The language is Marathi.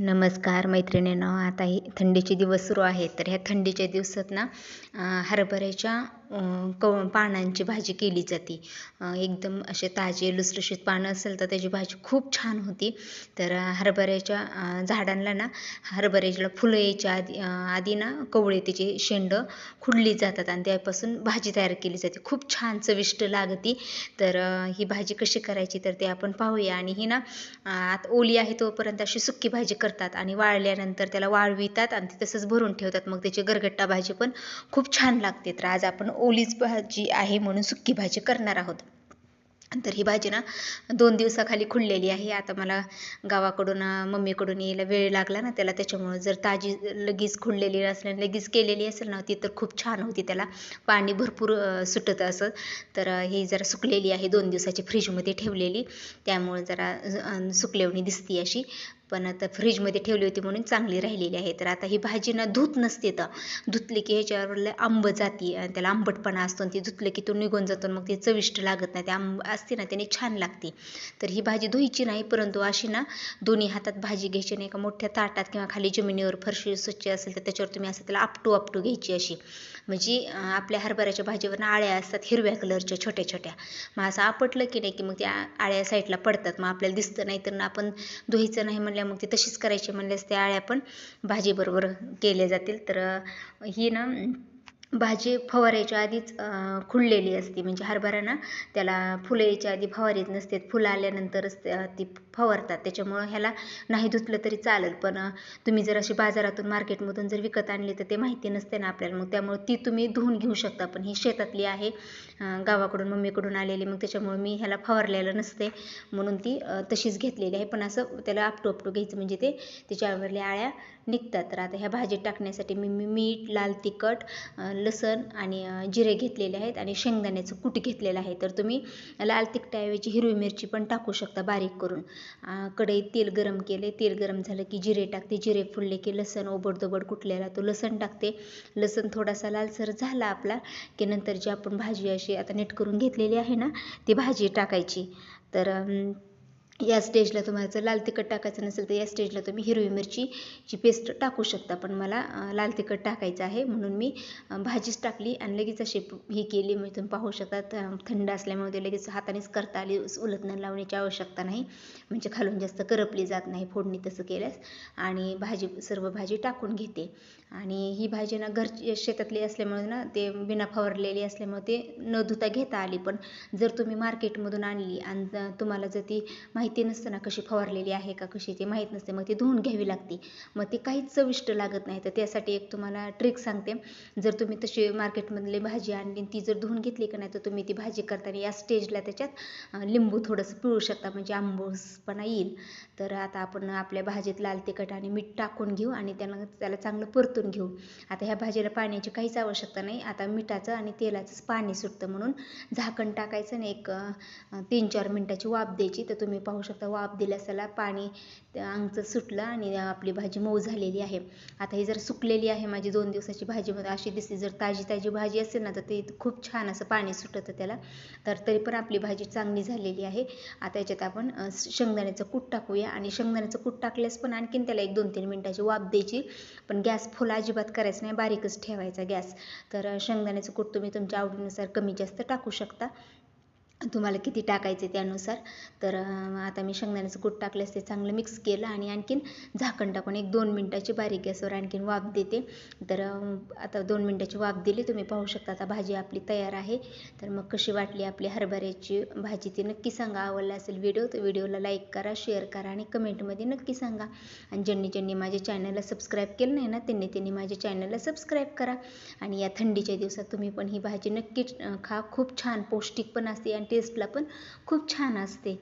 नमस्कार मैत्रिणींनो आता ही थंडीचे दिवस सुरू आहेत. तर ह्या थंडीच्या दिवसात ना हरभऱ्याच्या क पानांची भाजी केली जाते. एकदम असे ताजे लुसलुशीत पानं असेल तर त्याची भाजी खूप छान होती. तर हरभऱ्याच्या झाडांना ना हरभऱ्याला फुलं यायच्या आधी आधी ना कवळे त्याचे शेंड खुडली जातात आणि त्यापासून भाजी तयार केली जाते. खूप छान चविष्ट लागती. तर ही भाजी कशी करायची तर ते आपण पाहूया. आणि ही ना आता ओली आहे तोपर्यंत अशी सुक्की भाजी कर करतात आणि वाळल्यानंतर त्याला वाळवितात आणि ते तसंच भरून ठेवतात. मग त्याची गरगट्टा भाजी पण खूप छान लागते. तर आज आपण ओलीच भाजी आहे म्हणून सुक्की भाजी करणार आहोत. तर ही भाजी ना दोन दिवसाखाली खुललेली आहे. आता मला गावाकडून मम्मीकडून यायला वेळ लागला ना त्याला. त्याच्यामुळं जर ताजी लगेच खुललेली असल्याने लगेच केलेली असेल ना ती तर खूप छान होती. त्याला पाणी भरपूर सुटत असं. तर ही जरा सुकलेली आहे. दोन दिवसाची फ्रीजमध्ये ठेवलेली. त्यामुळे जरा सुकलेवणी दिसती अशी. पण आता फ्रीजमध्ये ठेवली होती म्हणून चांगली राहिलेली आहे. तर आता ही भाजी ना धूत नसते तर. धुतली की ह्याच्यावर आंब जाती आणि त्याला आंबटपणा असतो आणि ती धुतलं की तो निघून जातो मग ते चविष्ट लागत नाही. ते आंब असते ना त्याने छान लागते. तर ही भाजी धुईची नाही परंतु अशी ना दोन्ही हातात भाजी घ्यायची नाही का मोठ्या ताटात किंवा खाली जमिनीवर फरशी स्वच्छ असेल तर त्याच्यावर तुम्ही असं त्याला आपटू आपटू घ्यायची अशी. म्हणजे आपल्या हरभऱ्याच्या भाजीवर आळ्या असतात हिरव्या कलरच्या छोट्या छोट्या. मग असं आपटलं की नाही की मग त्या आळ्या साईडला पडतात. मग आपल्याला दिसतं नाही तर आपण धुईचं नाही म्हणलं मग ते तशीच करायची म्हणल्यास त्या आळ्या पण भाजीबरोबर केल्या जातील. तर ही ना भाजी फवारायच्या आधीच खुललेली असते. म्हणजे हरभरा ना त्याला फुलं यायच्या आधी फवारीत नसते फुलं आल्यानंतरच ती फवारतात. त्याच्यामुळं ह्याला नाही धुतलं तरी चालेल. पण तुम्ही जर अशी बाजारातून मार्केटमधून जर विकत आणली तर ते माहिती नसते ना आपल्याला. मग त्यामुळं ती तुम्ही धुवून घेऊ शकता. पण ही शेतातली आहे. गावाकडून मम्मीकडून आलेली. मग त्याच्यामुळं मी ह्याला फवारलेलं नसते. म्हणून ती तशीच घेतलेली आहे. पण असं त्याला आपटू आपटू घ्यायचं म्हणजे ते त्याच्यावरल्या आळ्या निघतात. तर आता ह्या भाजीत टाकण्यासाठी मी मीठ लाल तिखट लसण आणि जिरे घेतलेले आहेत. आणि शेंगदाण्याचं कूट घेतलेलं आहे. तर तुम्ही लाल तिखटाऐवजी हिरवी मिरची पण टाकू शकता बारीक करून. कढईत तेल गरम केले. तेल गरम झालं की जिरे टाकते. जिरे फुलले की लसण ओबडदोबड कुठलेला तो लसण टाकते. लसण थोडासा लालसर झाला आपला की नंतर जी आपण भाजी अशी आता नीट करून घेतलेली आहे ना ती भाजी टाकायची. तर या स्टेजला तुम्हाला जर लाल तिखट टाकायचं नसेल तर या स्टेजला तुम्ही हिरवी मिरचीची पेस्ट टाकू शकता. पण मला लाल तिखट टाकायचं आहे म्हणून मी भाजीच टाकली आणि लगेच अशी ही केली. म्हणजे तुम्ही पाहू शकता थंड असल्यामुळे ते लगेच हातानेच करता आली उलटणं लावण्याची आवश्यकता नाही. म्हणजे खालून जास्त करपली जात नाही फोडणी तसं केल्यास. आणि भाजी सर्व भाजी टाकून घेते. आणि ही भाजी ना घरची शेतातली असल्यामुळे ना ते बिना फवारलेली असल्यामुळे ते न धुता घेता आली. पण जर तुम्ही मार्केटमधून आणली आणि तुम्हाला जर ती माहिती माहिती नसताना कशी फवारलेली आहे का कशी ते माहीत नसते मग ती धुवून घ्यावी लागते. मग ती काहीच चविष्ट लागत नाही. तर त्यासाठी एक तुम्हाला ट्रिक सांगते. जर तुम्ही तशी मार्केटमधली भाजी आणली ती जर धुवून घेतली का नाही तर तुम्ही ती भाजी करताना या स्टेजला त्याच्यात लिंबू थोडंसं पिळू शकता. म्हणजे आंबूसपणा येईल. तर आता आपण आपल्या भाजीत लाल तिखट आणि मीठ टाकून घेऊ आणि त्यानं त्याला चांगलं परतून घेऊ. आता ह्या भाजीला पाण्याची काहीच आवश्यकता नाही. आता मिठाचं आणि तेलाचंच पाणी सुटतं म्हणून झाकण टाकायचं आणि एक तीन चार मिनटाची वाफ द्यायची. तर तुम्ही पाहू शकता. वाफ दिल्यासाला पाणी अंगचं सुटलं आणि आपली भाजी मऊ झालेली आहे. आता ही जर सुकलेली आहे माझी दोन दिवसाची भाजीमध्ये अशी दिसते जर ताजी ताजी भाजी असेल ना तर ते खूप छान असं पाणी सुटतं त्याला. तर तरी पण आपली भाजी चांगली झालेली आहे. आता याच्यात आपण शेंगदाण्याचं कूट टाकूया आणि शेंगदाण्याचं कूट टाकल्यास पण आणखीन त्याला एक दोन तीन मिनटाची वाफ द्यायची. पण गॅस फुल अजिबात करायचं नाही बारीकच ठेवायचा गॅस. तर शेंगदाण्याचं कूट तुम्ही तुमच्या आवडीनुसार कमी जास्त टाकू शकता. तुम्हाला किती टाकायचे त्यानुसार. तर आता मी शेंगदाण्याचं कूट टाकल्यास ते चांगलं मिक्स केलं आणि आणखीन झाकण टाकून एक दोन मिनटाची बारीक गॅसवर आणखीन वाफ देते. तर आता दोन मिनटाची वाफ दिली तुम्ही पाहू शकता आता भाजी आपली तयार आहे. तर मग कशी वाटली आपली हरभऱ्याची भाजी ती नक्की सांगा. आवडला असेल व्हिडिओ तर व्हिडिओला लाईक करा शेअर करा आणि कमेंटमध्ये नक्की सांगा. आणि ज्यांनी ज्यांनी माझ्या चॅनलला सबस्क्राईब केलं नाही ना त्यांनी त्यांनी माझ्या चॅनलला सबस्क्राईब करा. आणि या थंडीच्या दिवसात तुम्ही पण ही भाजी नक्कीच खा. खूप छान पौष्टिक पण असते आणि टेस्टला पण खूप छान असते.